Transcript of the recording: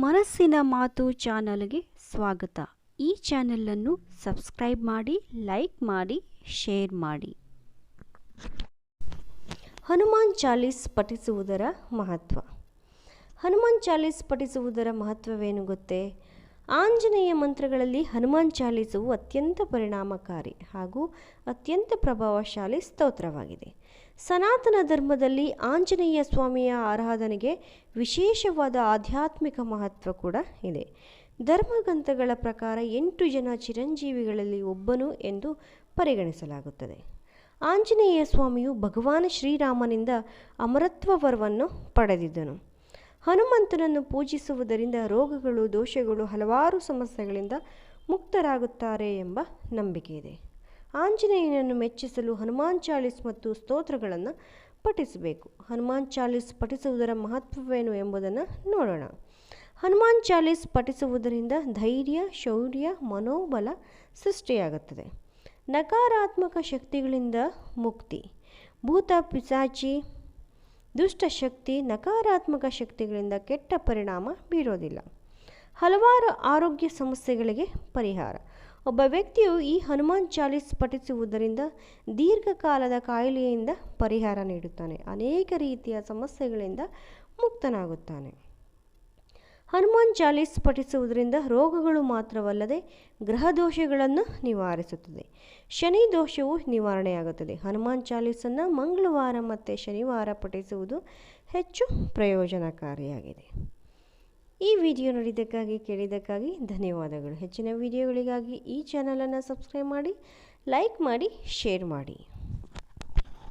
ಮನಸ್ಸಿನ ಮಾತು ಚಾನಲ್ಗೆ ಸ್ವಾಗತ. ಈ ಚಾನಲನ್ನು ಸಬ್ಸ್ಕ್ರೈಬ್ ಮಾಡಿ, ಲೈಕ್ ಮಾಡಿ, ಶೇರ್ ಮಾಡಿ. ಹನುಮಾನ್ ಚಾಲೀಸ್ ಪಠಿಸುವುದರ ಮಹತ್ವ. ಹನುಮಾನ್ ಚಾಲೀಸ್ ಪಠಿಸುವುದರ ಮಹತ್ವವೇನು ಗೊತ್ತೇ? ಆಂಜನೇಯ ಮಂತ್ರಗಳಲ್ಲಿ ಹನುಮಾನ್ ಚಾಲೀಸವು ಅತ್ಯಂತ ಪರಿಣಾಮಕಾರಿ ಹಾಗೂ ಅತ್ಯಂತ ಪ್ರಭಾವಶಾಲಿ ಸ್ತೋತ್ರವಾಗಿದೆ. ಸನಾತನ ಧರ್ಮದಲ್ಲಿ ಆಂಜನೇಯ ಸ್ವಾಮಿಯ ಆರಾಧನೆಗೆ ವಿಶೇಷವಾದ ಆಧ್ಯಾತ್ಮಿಕ ಮಹತ್ವ ಕೂಡ ಇದೆ. ಧರ್ಮಗ್ರಂಥಗಳ ಪ್ರಕಾರ ಎಂಟು ಜನ ಚಿರಂಜೀವಿಗಳಲ್ಲಿ ಒಬ್ಬನು ಎಂದು ಪರಿಗಣಿಸಲಾಗುತ್ತದೆ. ಆಂಜನೇಯ ಸ್ವಾಮಿಯು ಭಗವಾನ್ ಶ್ರೀರಾಮನಿಂದ ಅಮರತ್ವ ವರವನ್ನು ಪಡೆದಿದ್ದನು. ಹನುಮಂತನನ್ನು ಪೂಜಿಸುವುದರಿಂದ ರೋಗಗಳು, ದೋಷಗಳು ಹಲವಾರು ಸಮಸ್ಯೆಗಳಿಂದ ಮುಕ್ತರಾಗುತ್ತಾರೆ ಎಂಬ ನಂಬಿಕೆ ಇದೆ. ಆಂಜನೇಯನನ್ನು ಮೆಚ್ಚಿಸಲು ಹನುಮಾನ್ ಚಾಲೀಸ್ ಮತ್ತು ಸ್ತೋತ್ರಗಳನ್ನು ಪಠಿಸಬೇಕು. ಹನುಮಾನ್ ಚಾಲೀಸ್ ಪಠಿಸುವುದರ ಮಹತ್ವವೇನು ಎಂಬುದನ್ನು ನೋಡೋಣ. ಹನುಮಾನ್ ಚಾಲೀಸ್ ಪಠಿಸುವುದರಿಂದ ಧೈರ್ಯ, ಶೌರ್ಯ, ಮನೋಬಲ ಸೃಷ್ಟಿಯಾಗುತ್ತದೆ. ನಕಾರಾತ್ಮಕ ಶಕ್ತಿಗಳಿಂದ ಮುಕ್ತಿ. ಭೂತ ಪಿಸಾಚಿ ದುಷ್ಟಶಕ್ತಿ ನಕಾರಾತ್ಮಕ ಶಕ್ತಿಗಳಿಂದ ಕೆಟ್ಟ ಪರಿಣಾಮ ಬೀರೋದಿಲ್ಲ. ಹಲವಾರು ಆರೋಗ್ಯ ಸಮಸ್ಯೆಗಳಿಗೆ ಪರಿಹಾರ. ಒಬ್ಬ ವ್ಯಕ್ತಿಯು ಈ ಹನುಮಾನ್ ಚಾಲೀಸ್ ಪಠಿಸುವುದರಿಂದ ದೀರ್ಘಕಾಲದ ಕಾಯಿಲೆಯಿಂದ ಪರಿಹಾರ ನೀಡುತ್ತಾನೆ. ಅನೇಕ ರೀತಿಯ ಸಮಸ್ಯೆಗಳಿಂದ ಮುಕ್ತನಾಗುತ್ತಾನೆ. ಹನುಮಾನ್ ಚಾಲೀಸ್ ಪಠಿಸುವುದರಿಂದ ರೋಗಗಳು ಮಾತ್ರವಲ್ಲದೆ ಗ್ರಹ ದೋಷಗಳನ್ನು ನಿವಾರಿಸುತ್ತದೆ. ಶನಿ ದೋಷವು ನಿವಾರಣೆಯಾಗುತ್ತದೆ. ಹನುಮಾನ್ ಚಾಲೀಸನ್ನು ಮಂಗಳವಾರ ಮತ್ತು ಶನಿವಾರ ಪಠಿಸುವುದು ಹೆಚ್ಚು ಪ್ರಯೋಜನಕಾರಿಯಾಗಿದೆ. ಈ ವಿಡಿಯೋ ನೋಡಿದ್ದಕ್ಕಾಗಿ, ಕೇಳಿದ್ದಕ್ಕಾಗಿ ಧನ್ಯವಾದಗಳು. ಹೆಚ್ಚಿನ ವಿಡಿಯೋಗಳಿಗಾಗಿ ಈ ಚಾನಲನ್ನು ಸಬ್ಸ್ಕ್ರೈಬ್ ಮಾಡಿ, ಲೈಕ್ ಮಾಡಿ, ಶೇರ್ ಮಾಡಿ.